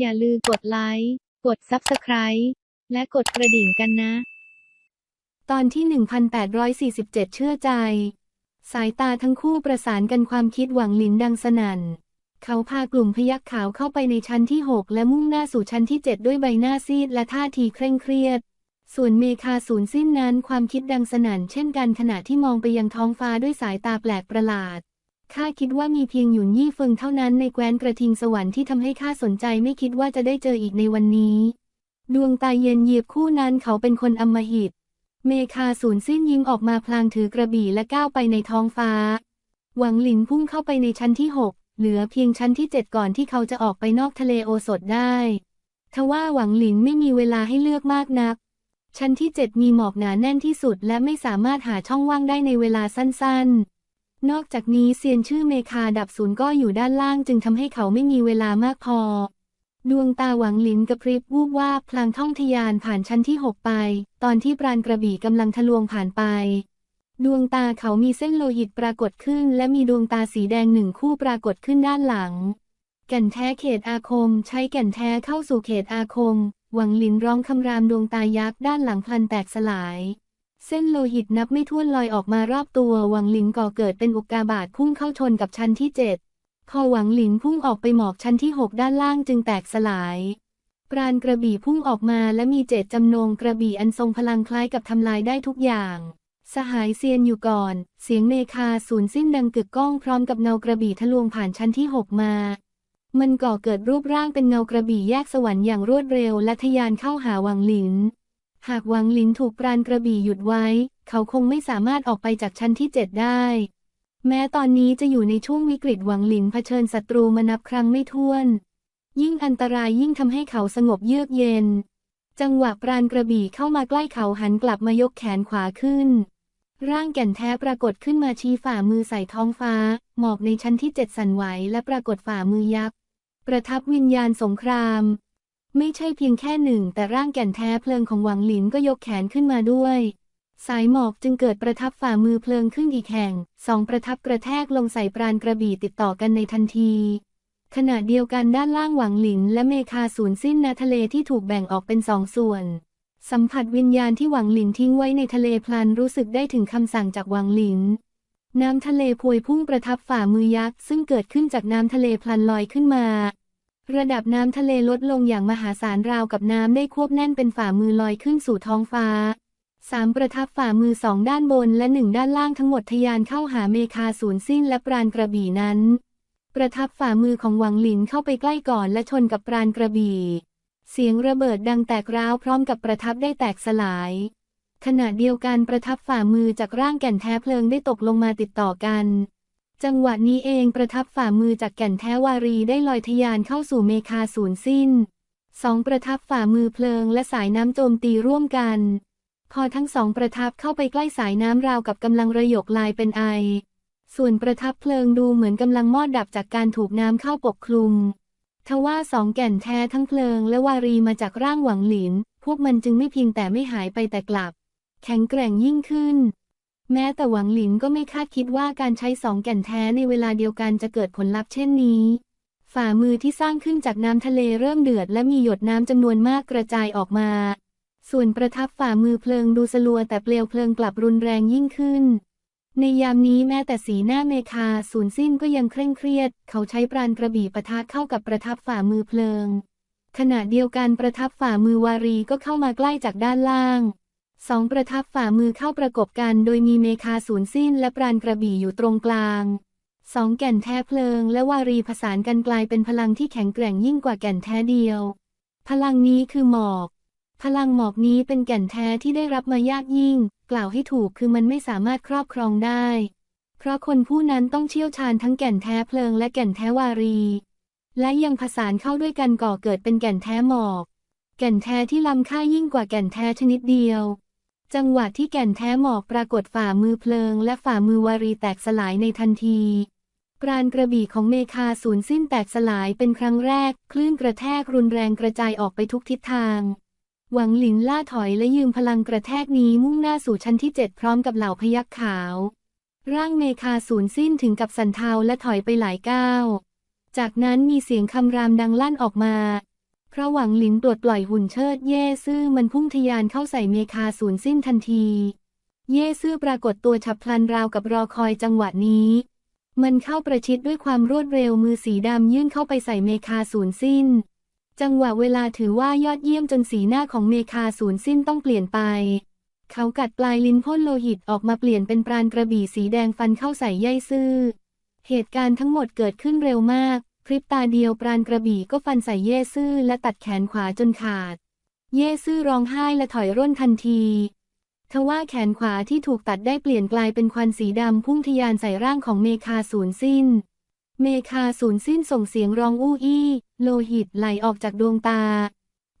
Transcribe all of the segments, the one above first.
อย่าลืมกดไลค์ กด Subscribe และกดกระดิ่งกันนะ ตอนที่ 1847 เชื่อใจ สายตาทั้งคู่ประสานกันความคิดหวังหลินดังสนั่น เขาพากลุ่มพยักขาวเข้าไปในชั้นที่ 6 และมุ่งหน้าสู่ชั้นที่ 7 ด้วยใบหน้าซีดและท่าทีเคร่งเครียด ส่วนเมคาสูญสิ้นนั้นความคิดดังสนั่นเช่นกันขณะที่มองไปยังท้องฟ้าด้วยสายตาแปลกประหลาด ข้าคิดว่ามีเพียงหยุนยี่เฟิงเท่านั้นในแคว้นกระทิงสวรรค์ที่ทำให้ข้าสนใจไม่คิดว่าจะได้เจออีกในวันนี้ ดวงตาเย็นเยียบคู่นั้นเขาเป็นคนอำมหิต เมคาสูญสิ้นยิ้มออกมาพลางถือกระบี่และก้าวไปในท้องฟ้า หวังหลินพุ่งเข้าไปในชั้นที่6เหลือเพียงชั้นที่7ก่อนที่เขาจะออกไปนอกทะเลโอสถได้ทว่าหวังหลินไม่มีเวลาให้เลือกมากนัก ชั้นที่7มีหมอกหนาแน่นที่สุดและไม่สามารถหาช่องว่างได้ในเวลาสั้นๆ นอกจากนี้เซียนชื่อเมคาดับศูนย์ก็อยู่ด้านล่างจึงทำให้เขาไม่มีเวลามากพอ ดวงตาหวังหลินกระพริบวูบว่าบพลางท่องทยานผ่านชั้นที่6ไป ตอนที่ปราณกระบี่กำลังทะลวงผ่านไป ดวงตาเขามีเส้นโลหิตปรากฏขึ้น และมีดวงตาสีแดงหนึ่งคู่ปรากฏขึ้นด้านหลัง แก่นแท้เขตอาคม ใช้แก่นแท้เข้าสู่เขตอาคม หวังหลินร้องคำรามดวงตายักษ์ด้านหลังพลันแตกสลาย เส้นโลหิตนับไม่ถ้วนลอยออกมารอบตัวหวังหลินก่อเกิดเป็นอุกกาบาตพุ่งเข้าชนกับชั้นที่เจ็ดพอหวังหลินพุ่งออกไปหมอกชั้นที่6ด้านล่างจึงแตกสลายปราณกระบี่พุ่งออกมาและมีเจตจำนงกระบี่อันทรงพลังคล้ายกับทำลายได้ทุกอย่าง สหายเซียนอยู่ก่อน เสียงเมคาสูญสิ้นดังกึกก้องพร้อมกับเงากระบี่ทะลวงผ่านชั้นที่6มา มันก่อเกิดรูปร่างเป็นเงากระบี่แยกสวรรค์อย่างรวดเร็วและทะยานเข้าหาวังหลิน หากหวังลินถูกปราณกระบี่หยุดไว้ เขาคงไม่สามารถออกไปจากชั้นที่7ได้ แม้ตอนนี้จะอยู่ในช่วงวิกฤตหวังหลินเผชิญศัตรูมานับครั้งไม่ถ้วน ยิ่งอันตรายยิ่งทำให้เขาสงบเยือกเย็น จังหวะปราณกระบี่เข้ามาใกล้เขาหันกลับมายกแขนขวาขึ้น ร่างแก่นแท้ปรากฏขึ้นมาชี้ฝ่ามือใส่ท้องฟ้า หมอกในชั้นที่เจ็ดสั่นไหวและปรากฏฝ่ามือยักษ์ประทับวิญญาณสงคราม ไม่ใช่เพียงแค่หนึ่ง แต่ร่างแก่นแท้เพลิงของหวังหลินก็ยกแขนขึ้นมาด้วย สายหมอกจึงเกิดประทับฝ่ามือเพลิงขึ้นอีกแห่ง สองประทับกระแทกลงใส่ปราณกระบี่ติดต่อกันในทันที ขณะเดียวกันด้านล่างหวังหลินและเมคาสูญสิ้นณทะเลที่ถูกแบ่งออกเป็นสองส่วน สัมผัสวิญญาณที่หวังหลินทิ้งไว้ในทะเลพลันรู้สึกได้ถึงคำสั่งจากหวังหลินน้ำทะเลพวยพุ่งประทับฝ่ามือยักษ์ซึ่งเกิดขึ้นจากน้ำทะเลพลันลอยขึ้นมา ระดับน้ำทะเลลดลงอย่างมหาศาลราวกับน้ำได้ควบแน่นเป็นฝ่ามือลอยขึ้นสู่ท้องฟ้าสามประทับฝ่ามือสองด้านบนและหนึ่งด้านล่างทั้งหมดทะยานเข้าหาเมคาสูญสิ้นและปราณกระบี่นั้น ประทับฝ่ามือของหวังหลินเข้าไปใกล้ก่อนและชนกับปราณกระบี่ เสียงระเบิดดังแตกร้าวพร้อมกับประทับได้แตกสลาย ขณะเดียวกันประทับฝ่ามือจากร่างแก่นแท้เพลิงได้ตกลงมาติดต่อกัน จังหวะนี้เองประทับฝ่ามือจากแก่นแท้วารีได้ลอยทะยานเข้าสู่เมคาสูญสิ้นสองประทับฝ่ามือเพลิงและสายน้ำโจมตีร่วมกัน พอทั้งสองประทับเข้าไปใกล้สายน้ำราวกับกำลังระยกลายเป็นไอ ส่วนประทับเพลิงดูเหมือนกำลังมอดดับจากการถูกน้ำเข้าปกคลุม ทว่าสองแก่นแท้ทั้งเพลิงและวารีมาจากร่างหวังหลิน พวกมันจึงไม่เพียงแต่ไม่หายไปแต่กลับ แข็งแกร่งยิ่งขึ้น แม้แต่หวังหลินก็ไม่คาดคิดว่าการใช้สองแก่นแท้ในเวลาเดียวกันจะเกิดผลลัพธ์เช่นนี้ ฝ่ามือที่สร้างขึ้นจากน้ำทะเลเริ่มเดือดและมีหยดน้ำจำนวนมากกระจายออกมา ส่วนประทับฝ่ามือเพลิงดูสลัวแต่เปลวเพลิงกลับรุนแรงยิ่งขึ้น ในยามนี้แม้แต่สีหน้าเมคาสูญสิ้นก็ยังเคร่งเครียด เขาใช้ปราณกระบี่ปะทะเข้ากับประทับฝ่ามือเพลิง ขณะเดียวกันประทับฝ่ามือวารีก็เข้ามาใกล้จากด้านล่าง สองประทับฝ่ามือเข้าประกบกัน โดยมีเมคาสูญสิ้นและปราณกระบี่อยู่ตรงกลางสองแก่นแท้เพลิง และวารีผสานกันกลายเป็นพลังที่แข็งแกร่งยิ่งกว่าแก่นแท้เดียว พลังนี้คือหมอก พลังหมอกนี้เป็นแก่นแท้ที่ได้รับมายากยิ่ง กล่าวให้ถูกคือมันไม่สามารถครอบครองได้ เพราะคนผู้นั้นต้องเชี่ยวชาญทั้งแก่นแท้เพลิงและแก่นแท้วารี และยังผสานเข้าด้วยกันก่อเกิดเป็นแก่นแท้หมอก แก่นแท้ที่ล้ำค่ายิ่งกว่าแก่นแท้ชนิดเดียว จังหวะที่แก่นแท้หมอกปรากฏฝ่ามือเพลิง และฝ่ามือวารีแตกสลายในทันทีปราณกระบี่ของเมคาสูญสิ้นแตกสลายเป็นครั้งแรก คลื่นกระแทกรุนแรงกระจายออกไปทุกทิศทาง หวังหลินล่าถอยและยืมพลังกระแทกนี้มุ่งหน้าสู่ชั้นที่เจ็ดพร้อมกับเหล่าพยักขาว ร่างเมคาสูญสิ้นถึงกับสันเทาและถอยไปหลายก้าว จากนั้นมีเสียงคำรามดังลั่นออกมา ราะหวังหลินปลดปล่อยหุ่นเชิดเย่ซื่อมันพุ่งทะยานเข้าใส่เมคาสูญสิ้นทันที เย่ซื่อปรากฏตัวฉับพลันราวกับรอคอยจังหวะนี้ มันเข้าประชิดด้วยความรวดเร็วมือสีดำยื่นเข้าไปใส่เมคาสูญสิ้น จังหวะเวลาถือว่ายอดเยี่ยมจนสีหน้าของเมคาสูญสิ้นต้องเปลี่ยนไป เขากัดปลายลิ้นพ่นโลหิตออกมาเปลี่ยนเป็นปราณกระบี่สีแดงฟันเข้าใส่เย่ซื่อเหตุการณ์ทั้งหมดเกิดขึ้นเร็วมาก พริบตาเดียวปราณกระบี่ก็ฟันใส่เย่ซื่อและตัดแขนขวาจนขาด เย่ซื่อร้องไห้และถอยร่นทันที ทว่าแขนขวาที่ถูกตัดได้เปลี่ยนกลายเป็นควันสีดำพุ่งทะยานใส่ร่างของเมคาสูญสิ้น เมคาสูญสิ้นส่งเสียงร้องอู้อี้ โลหิตไหลออกจากดวงตา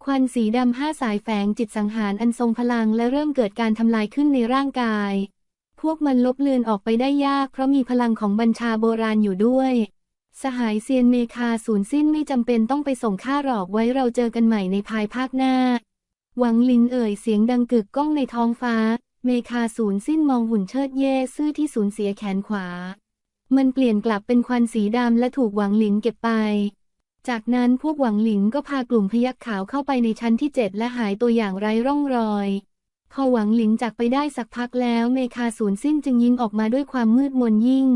ควันสีดำห้าสายแฝงจิตสังหารอันทรงพลังและเริ่มเกิดการทำลายขึ้นในร่างกาย พวกมันลบเลือนออกไปได้ยากเพราะมีพลังของบัญชาโบราณอยู่ด้วย สหายเซียนเมคาสูญสิ้นไม่จำเป็นต้องไปส่งค่าหรอกไว้เราเจอกันใหม่ในภายภาคหน้า หวังลินเอ่ยเสียงดังกึกก้องในท้องฟ้า เมคาสูญสิ้นมองหุ่นเชิดเย่ซื่อที่สูญเสียแขนขวา มันเปลี่ยนกลับเป็นควันสีดำและถูกหวังหลินเก็บไป จากนั้นพวกหวังหลินก็พากลุ่มพยักขาวเข้าไปในชั้นที่เจ็ดและหายตัวอย่างไร้ร่องรอยพอหวังหลินจากไปได้สักพักแล้วเมคาสูญสิ้นจึงยิงออกมาด้วยความมืดมนยิ่ง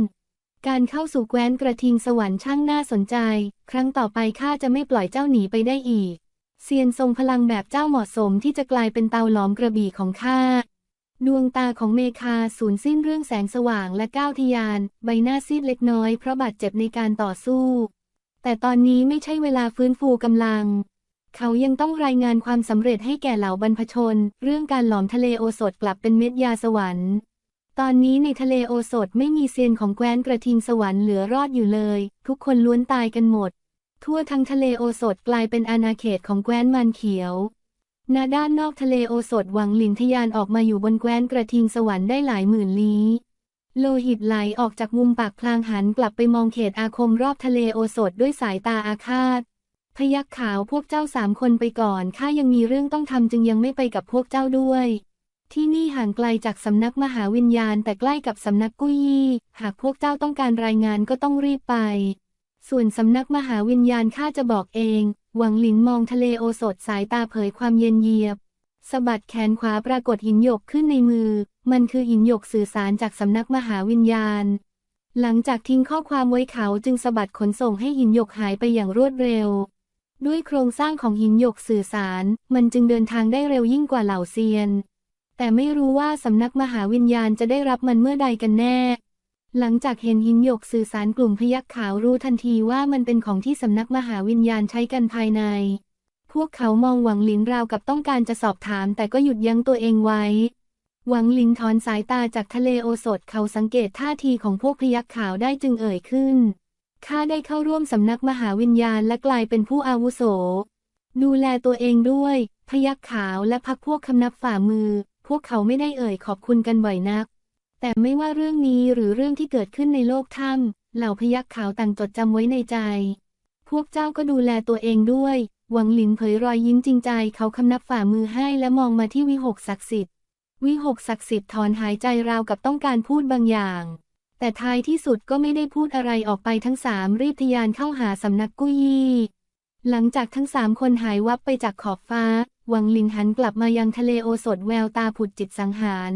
การเข้าสู่แคว้นกระทิงสวรรค์ช่างน่าสนใจ ครั้งต่อไปข้าจะไม่ปล่อยเจ้าหนีไปได้อีก เซียนทรงพลังแบบเจ้าเหมาะสมที่จะกลายเป็นเตาหลอมกระบี่ของข้า ดวงตาของเมคาสูญสิ้นเรื่องแสงสว่างและก้าวทยาน ใบหน้าซีดเล็กน้อยเพราะบาดเจ็บในการต่อสู้ แต่ตอนนี้ไม่ใช่เวลาฟื้นฟูกำลัง เขายังต้องรายงานความสำเร็จให้แก่เหล่าบรรพชน เรื่องการหลอมทะเลโอสถกลับเป็นเม็ดยาสวรรค์ ตอนนี้ในทะเลโอสถไม่มีเซียนของแคว้นกระทิงสวรรค์เหลือรอดอยู่เลย ทุกคนล้วนตายกันหมด ทั่วทั้งทะเลโอสถกลายเป็นอาณาเขตของแคว้นมันเขียวณด้านนอกทะเลโอสถหวังหลินทยานออกมาอยู่บนแคว้นกระทิงสวรรค์ได้หลายหมื่นลี้ โลหิตไหลออกจากมุมปากพลางหันกลับไปมองเขตอาคมรอบทะเลโอสถด้วยสายตาอาฆาต พยักขาวพวกเจ้าสามคนไปก่อนข้ายังมีเรื่องต้องทำจึงยังไม่ไปกับพวกเจ้าด้วย ที่นี่ห่างไกลจากสำนักมหาวิญญาณแต่ใกล้กับสำนักกุยยี่ หากพวกเจ้าต้องการรายงานก็ต้องรีบไป ส่วนสำนักมหาวิญญาณข้าจะบอกเอง หวังหลินมองทะเลโอสถสายตาเผยความเย็นเยียบสะบัดแขนขวาปรากฏหินหยกขึ้นในมือ มันคือหินหยกสื่อสารจากสำนักมหาวิญญาณ หลังจากทิ้งข้อความไว้เขาจึงสะบัดขนส่งให้หินหยกหายไปอย่างรวดเร็ว ด้วยโครงสร้างของหินหยกสื่อสาร มันจึงเดินทางได้เร็วยิ่งกว่าเหล่าเซียน แต่ไม่รู้ว่าสำนักมหาวิญญาณจะได้รับมันเมื่อใดกันแน่ หลังจากเห็นหินหยกสื่อสารกลุ่มพยักขาวรู้ทันทีว่ามันเป็นของที่สำนักมหาวิญญาณใช้กันภายใน พวกเขามองหวังหลินราวกับต้องการจะสอบถามแต่ก็หยุดยั้งตัวเองไว้ หวังหลินถอนสายตาจากทะเลโอสถเขาสังเกตท่าทีของพวกพยักขาวได้จึงเอ่ยขึ้น ข้าได้เข้าร่วมสำนักมหาวิญญาณและกลายเป็นผู้อาวุโส ดูแลตัวเองด้วย พยักขาวและพักพวกคำนับฝ่ามือ วกเขาไม่ได้เอ่ยขอบคุณกันบ่อยนัก แต่ไม่ว่าเรื่องนี้หรือเรื่องที่เกิดขึ้นในโลกถ้ำเหล่าพยักขาวต่างจดจำไว้ในใจ พวกเจ้าก็ดูแลตัวเองด้วย หวังหลินเผยรอยยิ้มจริงใจ เขาคำนับฝ่ามือให้และมองมาที่วิหกศักดิ์สิทธิ์ วิหกศักดิ์สิทธิ์ถอนหายใจราวกับต้องการพูดบางอย่าง แต่ท้ายที่สุดก็ไม่ได้พูดอะไรออกไปทั้งสามรีบทยานเข้าหาสำนักกุ้ยยี่หลังจากทั้งสามคนหายวับไปจากขอบฟ้า หวังหลินหันกลับมายังทะเลโอสถแววตาผุดจิตสังหาร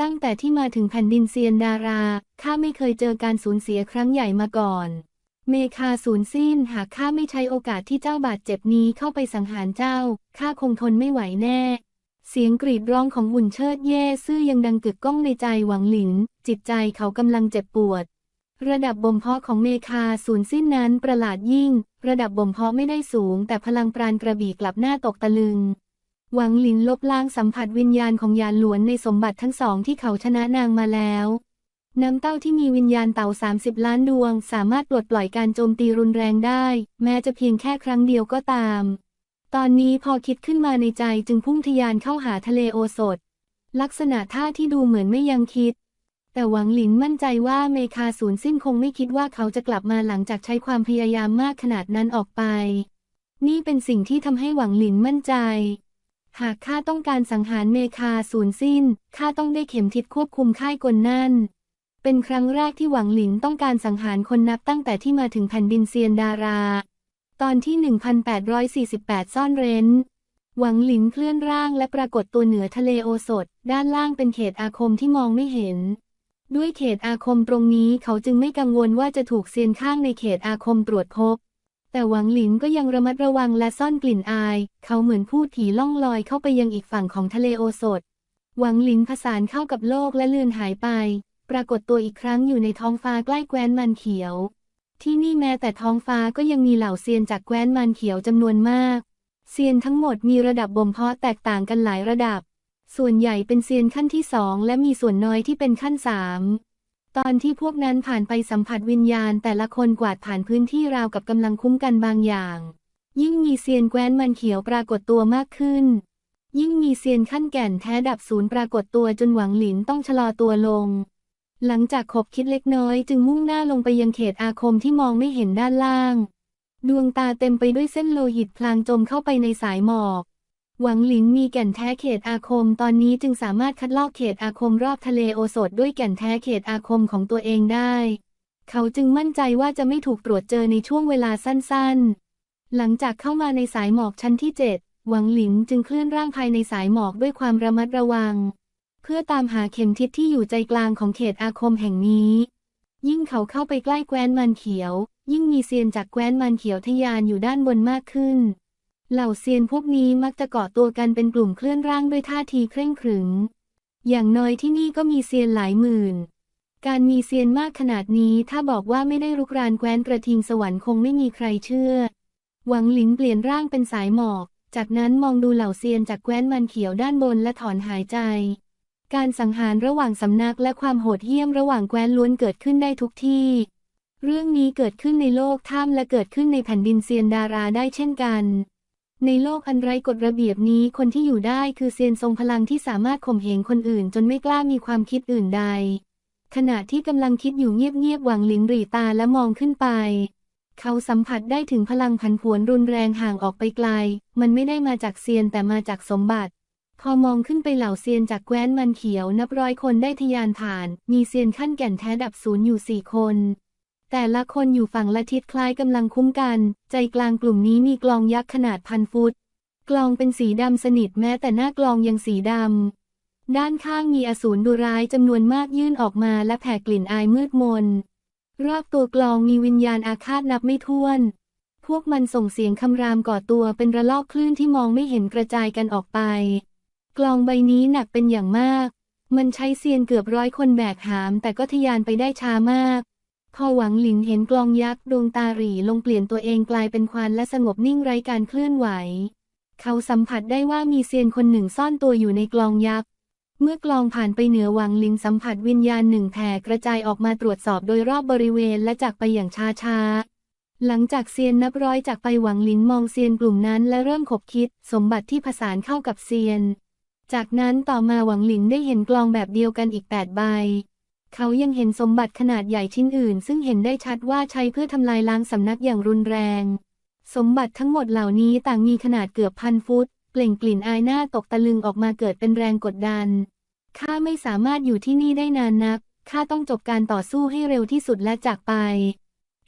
ตั้งแต่ที่มาถึงแผ่นดินเซียนดารา ข้าไม่เคยเจอการสูญเสียครั้งใหญ่มาก่อน เมคาสูญสิ้นหากข้าไม่ใช้โอกาสที่เจ้าบาดเจ็บนี้เข้าไปสังหารเจ้า ข้าคงทนไม่ไหวแน่ เสียงกรีดร้องของหุ่นเชิดเย่ซื่อยังดังกึกก้องในใจหวังหลิน จิตใจเขากำลังเจ็บปวด ระดับบ่มเพาะของเมคาสูญสิ้นนั้นประหลาดยิ่ง ระดับบ่มเพาะไม่ได้สูง แต่พลังปราณกระบี่กลับหน้าตกตะลึง หวังหลินลบล้างสัมผัสวิญญาณของยานหลวนในสมบัติทั้งสองที่เขาชนะนางมาแล้วน้ำเต้าที่มีวิญญาณเต่า 30 ล้านดวง สามารถปลดปล่อยการโจมตีรุนแรงได้ แม้จะเพียงแค่ครั้งเดียวก็ตาม ตอนนี้พอคิดขึ้นมาในใจจึงพุ่งทยานเข้าหาทะเลโอสถ ลักษณะท่าที่ดูเหมือนไม่ยังคิด แต่หวังหลินมั่นใจว่าเมคาสูญสิ้นคงไม่คิดว่าเขาจะกลับมาหลังจากใช้ความพยายามมากขนาดนั้นออกไป นี่เป็นสิ่งที่ทำให้หวังหลินมั่นใจ หากข้าต้องการสังหารเมคาสูญสิ้นข้าต้องได้เข็มทิศควบคุมค่ายกลนั่น เป็นครั้งแรกที่หวังหลินต้องการสังหารคนนับตั้งแต่ที่มาถึงแผ่นดินเซียนดารา ตอนที่ 1848 ซ่อนเร้นหวังหลินเคลื่อนร่างและปรากฏตัวเหนือทะเลโอสถ ด้านล่างเป็นเขตอาคมที่มองไม่เห็น ด้วยเขตอาคมตรงนี้เขาจึงไม่กังวลว่าจะถูกเซียนข้างในเขตอาคมตรวจพบ แต่หวังหลินก็ยังระมัดระวังและซ่อนกลิ่นอาย เขาเหมือนพูดผีล่องลอยเข้าไปยังอีกฝั่งของทะเลโอสถ หวังหลินผสานเข้ากับโลกและเลือนหายไป ปรากฏตัวอีกครั้งอยู่ในท้องฟ้าใกล้แคว้นมันเขียว ที่นี่แม้แต่ท้องฟ้าก็ยังมีเหล่าเซียนจากแคว้นมันเขียวจำนวนมาก เซียนทั้งหมดมีระดับบ่มเพาะแตกต่างกันหลายระดับ ส่วนใหญ่เป็นเซียนขั้นที่สองและมีส่วนน้อยที่เป็นขั้นสามตอนที่พวกนั้นผ่านไปสัมผัสวิญญาณ แต่ละคนกวาดผ่านพื้นที่ราวกับกำลังคุ้มกันบางอย่าง ยิ่งมีเซียนแคว้นมันเขียวปรากฏตัวมากขึ้น ยิ่งมีเซียนขั้นแก่นแท้ดับศูนย์ปรากฏตัวจนหวังหลินต้องชะลอตัวลง หลังจากขบคิดเล็กน้อยจึงมุ่งหน้าลงไปยังเขตอาคมที่มองไม่เห็นด้านล่าง ดวงตาเต็มไปด้วยเส้นโลหิตพลางจมเข้าไปในสายหมอก หวังหลินมีแก่นแท้เขตอาคม ตอนนี้จึงสามารถคัดลอกเขตอาคมรอบทะเลโอสดด้วยแก่นแท้เขตอาคมของตัวเองได้ เขาจึงมั่นใจว่าจะไม่ถูกตรวจเจอในช่วงเวลาสั้นๆ หลังจากเข้ามาในสายหมอกชั้นที่ 7 หวังหลินจึงเคลื่อนร่างภายในสายหมอกด้วยความระมัดระวัง เพื่อตามหาเข็มทิศที่อยู่ใจกลางของเขตอาคมแห่งนี้ ยิ่งเขาเข้าไปใกล้แคว้นมันเขียว ยิ่งมีเซียนจากแคว้นมันเขียวทะยานอยู่ด้านบนมากขึ้น เหล่าเซียนพวกนี้มักจะเกาะตัวกันเป็นกลุ่มเคลื่อนร่างด้วยท่าทีเคร่งขรึม อย่างน้อยที่นี่ก็มีเซียนหลายหมื่น การมีเซียนมากขนาดนี้ถ้าบอกว่าไม่ได้รุกรานแคว้นกระทิงสวรรค์คงไม่มีใครเชื่อ หวังหลินเปลี่ยนร่างเป็นสายหมอก จากนั้นมองดูเหล่าเซียนจากแคว้นมันเขียวด้านบนและถอนหายใจ การสังหารระหว่างสำนักและความโหดเหี้ยมระหว่างแคว้นล้วนเกิดขึ้นได้ทุกที่ เรื่องนี้เกิดขึ้นในโลกถ้ำและเกิดขึ้นในแผ่นดินเซียนดาราได้เช่นกัน ในโลกอันไร้กฎระเบียบนี้คนที่อยู่ได้คือเซียนทรงพลังที่สามารถข่มเหงคนอื่น จนไม่กล้ามีความคิดอื่นใด ขณะที่กำลังคิดอยู่เงียบๆหวังหลินหรีตาและมองขึ้นไป เขาสัมผัสได้ถึงพลังผันผวนรุนแรงห่างออกไปไกล มันไม่ได้มาจากเซียนแต่มาจากสมบัติ พอมองขึ้นไปเหล่าเซียนจากแคว้นมันเขียวนับร้อยคนได้ทยานผ่าน มีเซียนขั้นแก่นแท้ดับศูนย์อยู่สี่คน แต่ละคนอยู่ฝั่งละทิศคล้ายกำลังคุ้มกัน ใจกลางกลุ่มนี้มีกลองยักษ์ขนาดพันฟุต กลองเป็นสีดำสนิทแม้แต่หน้ากลองยังสีดำ ด้านข้างมีอสูรดุร้ายจำนวนมากยื่นออกมาและแผ่กลิ่นอายมืดมน รอบตัวกลองมีวิญญาณอาฆาตนับไม่ถ้วน พวกมันส่งเสียงคำรามก่อตัวเป็นระลอกคลื่นที่มองไม่เห็นกระจายกันออกไป กลองใบนี้หนักเป็นอย่างมาก มันใช้เซียนเกือบร้อยคนแบกหามแต่ก็ทะยานไปได้ช้ามาก พอหวังหลินเห็นกลองยักษ์ดวงตาหรี่ลงเปลี่ยนตัวเองกลายเป็นควันและสงบนิ่งไร้การเคลื่อนไหว เขาสัมผัสได้ว่ามีเซียนคนหนึ่งซ่อนตัวอยู่ในกลองยักษ์ เมื่อกลองผ่านไปเหนือหวังลินสัมผัสวิญญาณหนึ่งแผ่กระจายออกมาตรวจสอบโดยรอบบริเวณและจากไปอย่างช้าๆหลังจากเซียนนับร้อยจากไปหวังลินมองเซียนกลุ่มนั้นและเริ่มขบคิด สมบัติที่ผสานเข้ากับเซียน จากนั้นต่อมาหวังลินได้เห็นกลองแบบเดียวกันอีกแปดใบ เขายังเห็นสมบัติขนาดใหญ่ชิ้นอื่น ซึ่งเห็นได้ชัดว่าใช้เพื่อทำลายล้างสำนักอย่างรุนแรง สมบัติทั้งหมดเหล่านี้ต่างมีขนาดเกือบพันฟุต เปล่งกลิ่นอายหน้าตกตะลึงออกมาเกิดเป็นแรงกดดัน ข้าไม่สามารถอยู่ที่นี่ได้นานนัก ข้าต้องจบการต่อสู้ให้เร็วที่สุดและจากไป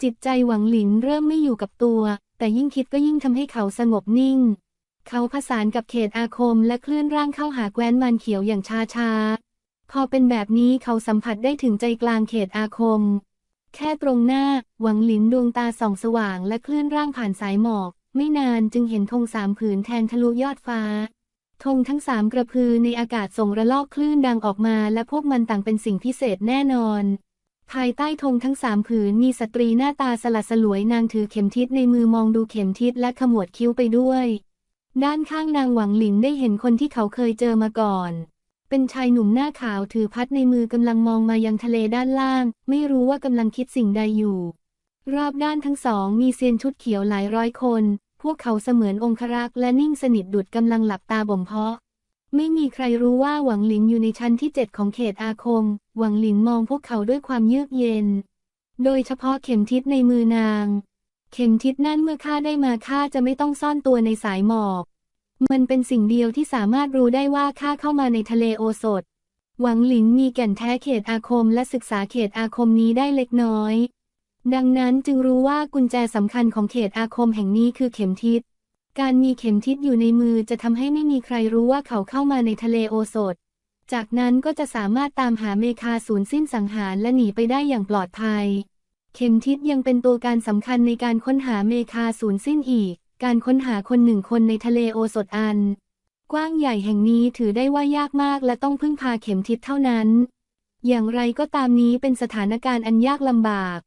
จิตใจหวังหลินเริ่มไม่อยู่กับตัว แต่ยิ่งคิดก็ยิ่งทำให้เขาสงบนิ่ง เขาผสานกับเขตอาคมและเคลื่อนร่างเข้าหาแคว้นมันเขียวอย่างช้าๆ พอเป็นแบบนี้เขาสัมผัสได้ถึงใจกลางเขตอาคม แค่ตรงหน้า หวังหลินดวงตาส่องสว่างและเคลื่อนร่างผ่านสายหมอก ไม่นานจึงเห็นธงสามผืนแทงทะลุยอดฟ้าธงทั้งสามกระพือในอากาศส่งระลอกคลื่นดังออกมาและพวกมันต่างเป็นสิ่งพิเศษแน่นอน ภายใต้ธงทั้งสามผืนมีสตรีหน้าตาสลัดสลวยนางถือเข็มทิศในมือมองดูเข็มทิศและขมวดคิ้วไปด้วย ด้านข้างนางหวังหลินได้เห็นคนที่เขาเคยเจอมาก่อน เป็นชายหนุ่มหน้าขาวถือพัดในมือกำลังมองมายังทะเลด้านล่าง ไม่รู้ว่ากำลังคิดสิ่งใดอยู่ รอบด้านทั้งสองมีเซียนชุดเขียวหลายร้อยคน พวกเขาเสมือนองครักษ์และนิ่งสนิทดุดกำลังหลับตาบ่มเพาะ ไม่มีใครรู้ว่าหวังหลินอยู่ในชั้นที่เจ็ดของเขตอาคม หวังหลินมองพวกเขาด้วยความเยือกเย็น โดยเฉพาะเข็มทิศในมือนาง เข็มทิศนั่นเมื่อข้าได้มาข้าจะไม่ต้องซ่อนตัวในสายหมอก มันเป็นสิ่งเดียวที่สามารถรู้ได้ว่าข้าเข้ามาในทะเลโอสถ หวังหลินมีแก่นแท้เขตอาคมและศึกษาเขตอาคมนี้ได้เล็กน้อย ดังนั้นจึงรู้ว่ากุญแจสำคัญของเขตอาคมแห่งนี้คือเข็มทิศ การมีเข็มทิศอยู่ในมือจะทำให้ไม่มีใครรู้ว่าเขาเข้ามาในทะเลโอสถ จากนั้นก็จะสามารถตามหาเมคาสูญสิ้นสังหารและหนีไปได้อย่างปลอดภัย เข็มทิศยังเป็นตัวการสำคัญในการค้นหาเมคาสูญสิ้นอีก การค้นหาคนหนึ่งคนในทะเลโอสถอัน กว้างใหญ่แห่งนี้ถือได้ว่ายากมากและต้องพึ่งพาเข็มทิศเท่านั้น อย่างไรก็ตามนี้เป็นสถานการณ์อันยากลำบาก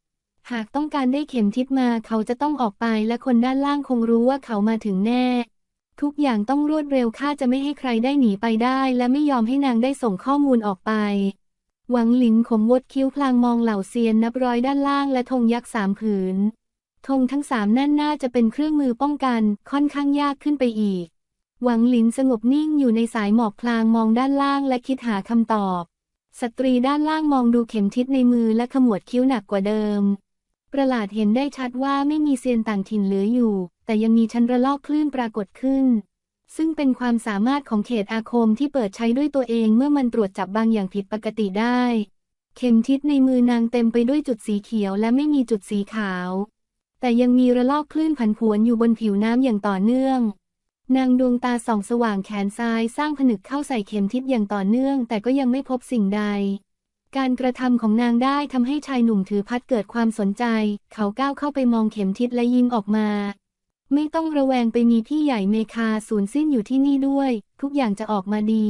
หากต้องการได้เข็มทิศมาเขาจะต้องออกไปและคนด้านล่างคงรู้ว่าเขามาถึงแน่ ทุกอย่างต้องรวดเร็วข้าจะไม่ให้ใครได้หนีไปได้ และไม่ยอมให้นางได้ส่งข้อมูลออกไปหวังหลินขมวดคิ้วพลางมองเหล่าเซียนนับร้อยด้านล่างและธงยักษ์สามผืน ธงทั้งสามนั่นน่าจะเป็นเครื่องมือป้องกันค่อนข้างยากขึ้นไปอีก หวังหลินสงบนิ่งอยู่ในสายหมอกพลางมองด้านล่างและคิดหาคำตอบ สตรีด้านล่างมองดูเข็มทิศในมือและขมวดคิ้วหนักกว่าเดิม ประหลาดเห็นได้ชัดว่าไม่มีเซียนต่างถิ่นเหลืออยู่ แต่ยังมีชั้นระลอกคลื่นปรากฏขึ้น ซึ่งเป็นความสามารถของเขตอาคมที่เปิดใช้ด้วยตัวเองเมื่อมันตรวจจับบางอย่างผิดปกติได้ เข็มทิศในมือนางเต็มไปด้วยจุดสีเขียวและไม่มีจุดสีขาว แต่ยังมีระลอกคลื่นผันผวนอยู่บนผิวน้ำอย่างต่อเนื่อง นางดวงตาส่องสว่างแขนซ้ายสร้างผนึกเข้าใส่เข็มทิศอย่างต่อเนื่อง แต่ก็ยังไม่พบสิ่งใด การกระทำของนางได้ทำให้ชายหนุ่มถือพัดเกิดความสนใจ เขาก้าวเข้าไปมองเข็มทิศและยิ้มออกมา ไม่ต้องระแวงไปมีพี่ใหญ่เมคาสูญสิ้นอยู่ที่นี่ด้วย ทุกอย่างจะออกมาดี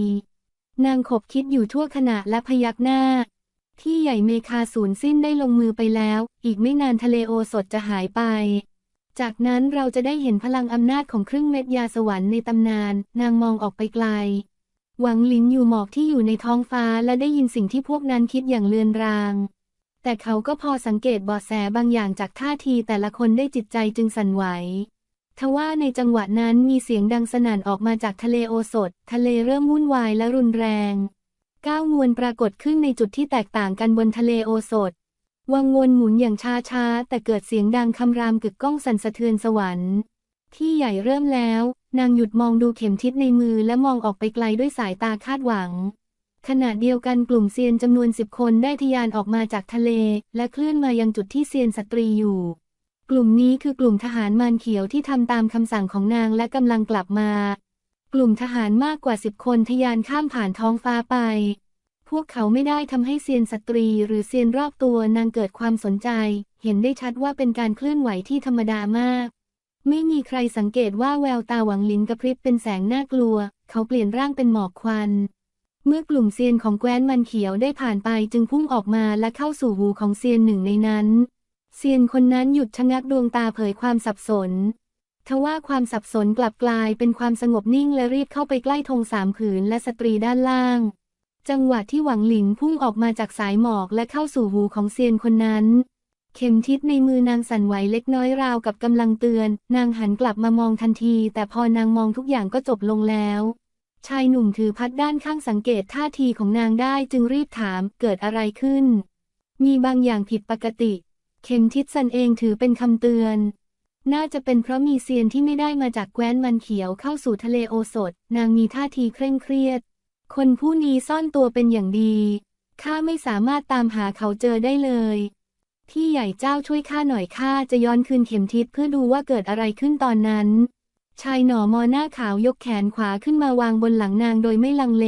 นางขบคิดอยู่ทั่วขณะและพยักหน้า ที่ใหญ่เมคาสูญสิ้นได้ลงมือไปแล้ว อีกไม่นานทะเลโอสถจะหายไป จากนั้นเราจะได้เห็นพลังอำนาจของครึ่งเม็ดยาสวรรค์ในตำนาน นางมองออกไปไกล หวังลินอยู่หมอกที่อยู่ในท้องฟ้าและได้ยินสิ่งที่พวกนั้นคิดอย่างเลือนราง แต่เขาก็พอสังเกตบาะแสบางอย่างจากท่าทีแต่ละคนได้จิตใจจึงสั่นไหวทว่าในจังหวะนั้นมีเสียงดังสนั่นออกมาจากทะเลโอสถทะเลเริ่มวุ่นวายและรุนแรง ก้าวงวนปรากฏขึ้นในจุดที่แตกต่างกันบนทะเลโอสถ วังวนหมุนอย่างช้าๆ แต่เกิดเสียงดังคำรามกึกก้องสั่นสะเทือนสวรรค์ ที่ใหญ่เริ่มแล้ว นางหยุดมองดูเข็มทิศในมือและมองออกไปไกลด้วยสายตาคาดหวัง ขณะเดียวกันกลุ่มเซียนจำนวนสิบคนได้ทะยานออกมาจากทะเล และเคลื่อนมายังจุดที่เซียนสตรีอยู่กลุ่มนี้คือกลุ่มทหารมารเขียวที่ทำตามคำสั่งของนางและกำลังกลับมา กลุ่มทหารมากกว่าสิบคนทะยานข้ามผ่านท้องฟ้าไป พวกเขาไม่ได้ทำให้เซียนสตรีหรือเซียนรอบตัวนางเกิดความสนใจ เห็นได้ชัดว่าเป็นการเคลื่อนไหวที่ธรรมดามาก ไม่มีใครสังเกตว่าแววตาหวังลินกระพริบเป็นแสงน่ากลัว เขาเปลี่ยนร่างเป็นหมอกควัน เมื่อกลุ่มเซียนของแคว้นมันเขียวได้ผ่านไปจึงพุ่งออกมาและเข้าสู่หูของเซียนหนึ่งในนั้น เซียนคนนั้นหยุดชะงักดวงตาเผยความสับสน ทว่าความสับสนกลับกลายเป็นความสงบนิ่งและรีบเข้าไปใกล้ธงสามผืนและสตรีด้านล่าง จังหวะที่หวังหลินพุ่งออกมาจากสายหมอกและเข้าสู่หูของเซียนคนนั้น เข็มทิศในมือนางสั่นไหวเล็กน้อยราวกับกำลังเตือน นางหันกลับมามองทันที แต่พอนางมองทุกอย่างก็จบลงแล้ว ชายหนุ่มถือพัดด้านข้างสังเกตท่าทีของนางได้จึงรีบถามเกิดอะไรขึ้น มีบางอย่างผิดปกติ เข็มทิศสันเองถือเป็นคำเตือน น่าจะเป็นเพราะมีเซียนที่ไม่ได้มาจากแคว้นมันเขียวเข้าสู่ทะเลโอสถ นางมีท่าทีเคร่งเครียด คนผู้นี้ซ่อนตัวเป็นอย่างดี ข้าไม่สามารถตามหาเขาเจอได้เลยที่ใหญ่เจ้าช่วยข้าหน่อยข้าจะย้อนคืนเข็มทิศเพื่อดูว่าเกิดอะไรขึ้นตอนนั้น ชายหน่อมอหน้าขาวยกแขนขวาขึ้นมาวางบนหลังนางโดยไม่ลังเล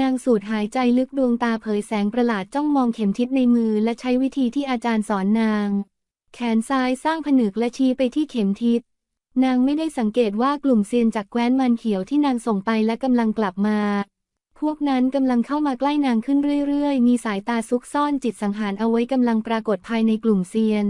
นางสูดหายใจลึกดวงตาเผยแสงประหลาดจ้องมองเข็มทิศในมือและใช้วิธีที่อาจารย์สอนนาง แขนซ้ายสร้างผนึกและชี้ไปที่เข็มทิศ นางไม่ได้สังเกตว่ากลุ่มเซียนจากแคว้นมันเขียวที่นางส่งไปและกำลังกลับมา พวกนั้นกำลังเข้ามาใกล้นางขึ้นเรื่อยๆ มีสายตาซุกซ่อนจิตสังหารเอาไว้กำลังปรากฏภายในกลุ่มเซียน